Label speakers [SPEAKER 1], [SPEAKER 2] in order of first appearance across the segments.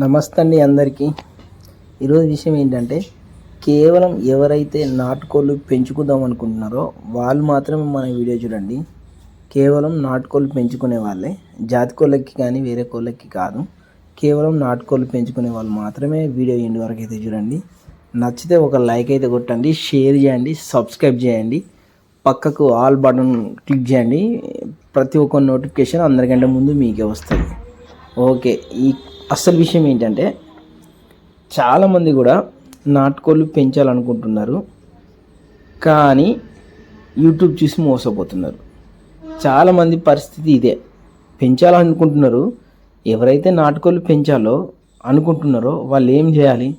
[SPEAKER 1] నమస్తే అండి అందరికీ. ఈరోజు విషయం ఏంటంటే కేవలం ఎవరైతే నాటుకోళ్ళు పెంచుకుందాం అనుకుంటున్నారో వాళ్ళు మాత్రమే మన వీడియో చూడండి. కేవలం నాటుకోళ్ళు పెంచుకునే వాళ్ళే. జాతి కోళ్ళకి కానీ వేరే కోళ్ళకి కాదు. కేవలం నాటుకోళ్ళు పెంచుకునే వాళ్ళు మాత్రమే వీడియో ఎండ్ వరకు అయితే చూడండి. నచ్చితే ఒక లైక్ అయితే కొట్టండి షేర్ చేయండి సబ్స్క్రైబ్ చేయండి. పక్కకు ఆల్ బటన్ క్లిక్ చేయండి. ప్రతి ఒక్క నోటిఫికేషన్ అందరికంటే ముందు మీకే వస్తుంది. ఓకే ఈ అసలు విషయం ఏంటంటే చాలామంది కూడా నాటుకోళ్ళు పెంచాలనుకుంటున్నారు కానీ యూట్యూబ్ చూసి మోసపోతున్నారు. చాలామంది పరిస్థితి ఇదే. పెంచాలనుకుంటున్నారు ఎవరైతే నాటుకోళ్ళు పెంచాలో అనుకుంటున్నారో వాళ్ళు ఏం చేయాలి?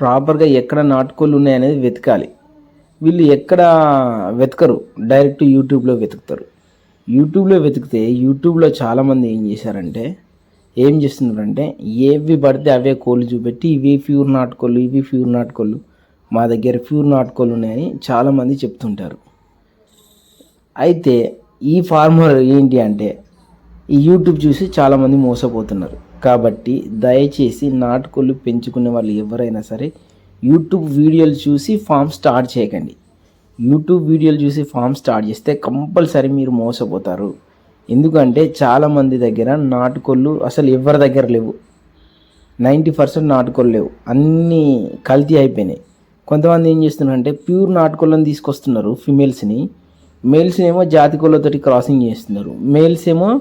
[SPEAKER 1] ప్రాపర్గా ఎక్కడ నాటుకోళ్ళు ఉన్నాయనేది వెతకాలి. వీళ్ళు ఎక్కడ వెతకరు? డైరెక్ట్ యూట్యూబ్లో వెతుకుతారు. యూట్యూబ్లో వెతికితే యూట్యూబ్లో చాలామంది ఏం చేశారంటే ఏం చేస్తున్నారంటే ఏవి పడితే అవే కోళ్ళు చూపెట్టి ఇవి ప్యూర్ నాటుకోళ్ళు ఇవి ప్యూర్ నాటుకోళ్ళు మా దగ్గర ప్యూర్ నాటుకోళ్ళు ఉన్నాయని చాలామంది చెప్తుంటారు. అయితే ఈ ఫార్మర్ ఏంటి అంటే ఈ యూట్యూబ్ చూసి చాలామంది మోసపోతున్నారు. కాబట్టి దయచేసి నాటుకోళ్ళు పెంచుకునే వాళ్ళు ఎవరైనా సరే యూట్యూబ్ వీడియోలు చూసి ఫామ్ స్టార్ట్ చేయకండి. యూట్యూబ్ వీడియోలు చూసి ఫామ్ స్టార్ట్ చేస్తే కంపల్సరీ మీరు మోసపోతారు. ఎందుకంటే చాలామంది దగ్గర నాటుకోళ్ళు అసలు ఎవరి దగ్గర లేవు. నైంటీ పర్సెంట్ నాటుకోళ్ళు లేవు. అన్నీ కల్తీ అయిపోయినాయి. కొంతమంది ఏం చేస్తున్నారంటే ప్యూర్ నాటుకోళ్ళని తీసుకొస్తున్నారు ఫిమేల్స్ని. మేల్స్ ఏమో జాతి కోళ్ళతోటి క్రాసింగ్ చేస్తున్నారు. మేల్స్ ఏమో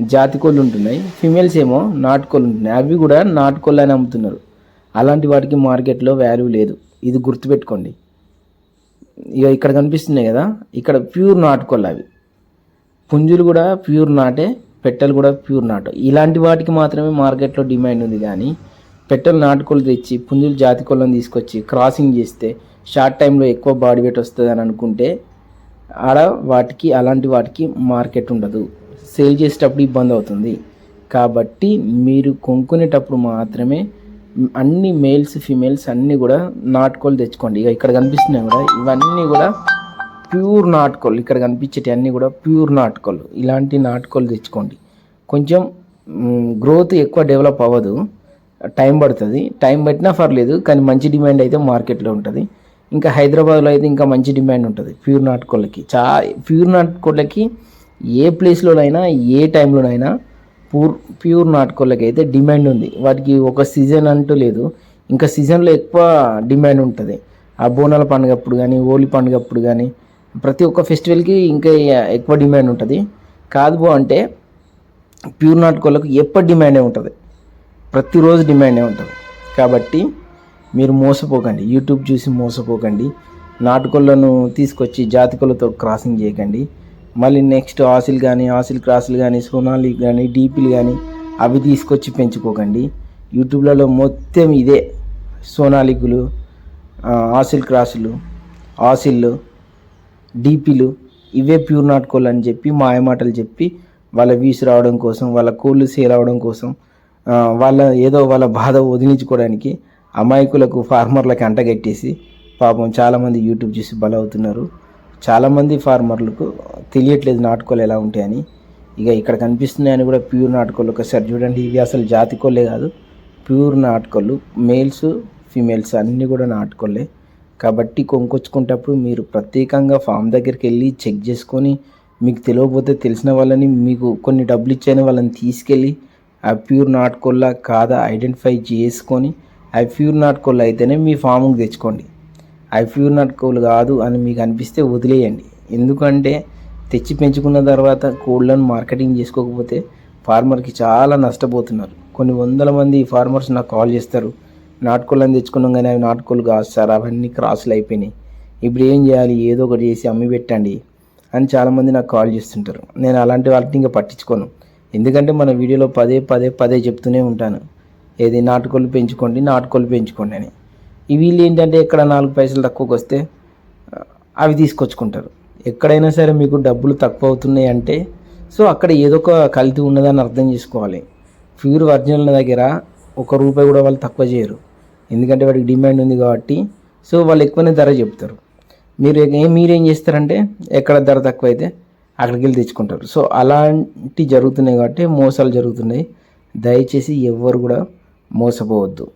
[SPEAKER 1] జాతి కోళ్ళు ఉంటున్నాయి. ఫిమేల్స్ ఏమో నాటుకోళ్ళు ఉంటున్నాయి. అవి కూడా నాటుకోళ్ళు అని అమ్ముతున్నారు. అలాంటి వాటికి మార్కెట్లో వాల్యూ లేదు. ఇది గుర్తుపెట్టుకోండి. ఇక ఇక్కడ కనిపిస్తున్నాయి కదా. ఇక్కడ ప్యూర్ నాటుకోళ్ళు అవి. పుంజులు కూడా ప్యూర్ నాటే పెట్టెలు కూడా ప్యూర్ నాటు. ఇలాంటి వాటికి మాత్రమే మార్కెట్లో డిమాండ్ ఉంది కానీ పెట్టెలు నాటుకోళ్ళు తెచ్చి పుంజులు జాతి కోళ్ళని తీసుకొచ్చి క్రాసింగ్ చేస్తే షార్ట్ టైంలో ఎక్కువ బాడీ వెయిట్ వస్తుంది అని అనుకుంటే ఆడ వాటికి అలాంటి వాటికి మార్కెట్ ఉండదు. సేల్ చేసేటప్పుడు ఇబ్బంది అవుతుంది. కాబట్టి మీరు కొనుక్కునేటప్పుడు మాత్రమే అన్ని మేల్స్ ఫీమేల్స్ అన్నీ కూడా నాటుకోళ్ళు తెచ్చుకోండి. ఇక ఇక్కడ కనిపిస్తున్నాయి కూడా ఇవన్నీ కూడా ప్యూర్ నాటుకోళ్ళు. ఇక్కడ కనిపించేటి అన్నీ కూడా ప్యూర్ నాటుకోళ్ళు. ఇలాంటి నాటుకోళ్ళు తెచ్చుకోండి. కొంచెం గ్రోత్ ఎక్కువ డెవలప్ అవ్వదు. టైం పడుతుంది. టైం పట్టినా పర్లేదు కానీ మంచి డిమాండ్ అయితే మార్కెట్లో ఉంటుంది. ఇంకా హైదరాబాద్లో అయితే ఇంకా మంచి డిమాండ్ ఉంటుంది ప్యూర్ నాటుకోళ్ళకి. చా ప్యూర్ నాటుకోళ్ళకి ఏ ప్లేస్లోనైనా ఏ టైంలోనైనా పూర్ ప్యూర్ నాటుకోళ్ళకి అయితే డిమాండ్ ఉంది. వాటికి ఒక సీజన్ అంటూ లేదు. ఇంకా సీజన్లో ఎక్కువ డిమాండ్ ఉంటుంది. ఆ బోనాల పండుగప్పుడు కానీ హోలీ పండుగప్పుడు కానీ ప్రతి ఒక్క ఫెస్టివల్కి ఇంకా ఎక్కువ డిమాండ్ ఉంటుంది. కాదు బో అంటే ప్యూర్ నాటుకోళ్ళకు ఎప్పటి డిమాండే ఉంటుంది. ప్రతిరోజు డిమాండే ఉంటుంది. కాబట్టి మీరు మోసపోకండి. యూట్యూబ్ చూసి మోసపోకండి. నాటుకోళ్ళను తీసుకొచ్చి జాతికలతో క్రాసింగ్ చేయకండి. మళ్ళీ నెక్స్ట్ ఆసిల్ కానీ ఆసిల్ క్రాసులు కానీ సోనాలి కానీ డీపీలు కానీ అవి తీసుకొచ్చి పెంచుకోకండి. యూట్యూబ్లలో మొత్తం ఇదే సోనాలికులు ఆసిల్ క్రాసులు ఆసిల్లు డీపీలు ఇవే ప్యూర్ నాటుకోళ్ళు అని చెప్పి మాయమాటలు చెప్పి వాళ్ళ వ్యూస్ రావడం కోసం వాళ్ళ కోళ్ళు సేల్ అవడం కోసం వాళ్ళ ఏదో వాళ్ళ బాధ వదిలించుకోవడానికి అమాయకులకు ఫార్మర్లకు అంటగట్టేసి పాపం చాలామంది యూట్యూబ్ చూసి బలవుతున్నారు. చాలామంది ఫార్మర్లకు తెలియట్లేదు నాటుకోలు ఎలా ఉంటాయని ఇక ఇక్కడ కనిపిస్తున్నాయని కూడా ప్యూర్ నాటుకోళ్ళు ఒకసారి చూడండి. ఇవి అసలు జాతి కోళ్ళే కాదు. ప్యూర్ నాటుకోళ్ళు మేల్స్ ఫీమేల్స్ అన్నీ కూడా నాటుకోళ్ళే. కాబట్టి కొనుక్కొచ్చుకునేటప్పుడు మీరు ప్రత్యేకంగా ఫామ్ దగ్గరికి వెళ్ళి చెక్ చేసుకొని మీకు తెలియకపోతే తెలిసిన వాళ్ళని మీకు కొన్ని డబ్బులు ఇచ్చాయని వాళ్ళని తీసుకెళ్ళి ఆ ప్యూర్ నాటుకోళ్ళ కాదా ఐడెంటిఫై చేసుకొని ఆ ప్యూర్ నాటుకోళ్ళు అయితేనే మీ ఫామ్కి తెచ్చుకోండి. ఐ ప్యూర్ నాటుకోళ్ళు కాదు అని మీకు అనిపిస్తే వదిలేయండి. ఎందుకంటే తెచ్చి పెంచుకున్న తర్వాత కోళ్ళను మార్కెటింగ్ చేసుకోకపోతే ఫార్మర్కి చాలా నష్టపోతున్నారు. కొన్ని వందల మంది ఫార్మర్స్ నాకు కాల్ చేస్తారు. నాటుకోళ్ళని తెచ్చుకున్నాం కానీ అవి నాటుకోళ్ళు కాదు సార్. అవన్నీ క్రాసులు అయిపోయినాయి. ఇప్పుడు ఏం చేయాలి? ఏదో ఒకటి చేసి అమ్మి పెట్టండి అని చాలామంది నాకు కాల్ చేస్తుంటారు. నేను అలాంటి వాటిని ఇంకా పట్టించుకోను. ఎందుకంటే మన వీడియోలో పదే పదే పదే చెప్తూనే ఉంటాను. ఏది నాటుకోళ్ళు పెంచుకోండి నాటుకోళ్ళు పెంచుకోండి అని. వీళ్ళు ఏంటంటే ఎక్కడ నాలుగు పైసలు తక్కువకి వస్తే అవి తీసుకొచ్చుకుంటారు. ఎక్కడైనా సరే మీకు డబ్బులు తక్కువ అవుతున్నాయి అంటే సో అక్కడ ఏదో ఒక కల్తీ ఉన్నదని అర్థం చేసుకోవాలి. ప్యూర్ ఒరిజినల్ దగ్గర ఒక రూపాయి కూడా వాళ్ళు తక్కువ చేయరు. ఎందుకంటే వాడికి డిమాండ్ ఉంది కాబట్టి. సో వాళ్ళు ఎక్కువనే ధర చెప్తారు. మీరు మీరేం చేస్తారంటే ఎక్కడ ధర తక్కువ అయితే అక్కడికి వెళ్ళి తెచ్చుకుంటారు. సో అలాంటి జరుగుతున్నాయి కాబట్టి మోసాలు జరుగుతున్నాయి. దయచేసి ఎవ్వరు కూడా మోసపోవద్దు.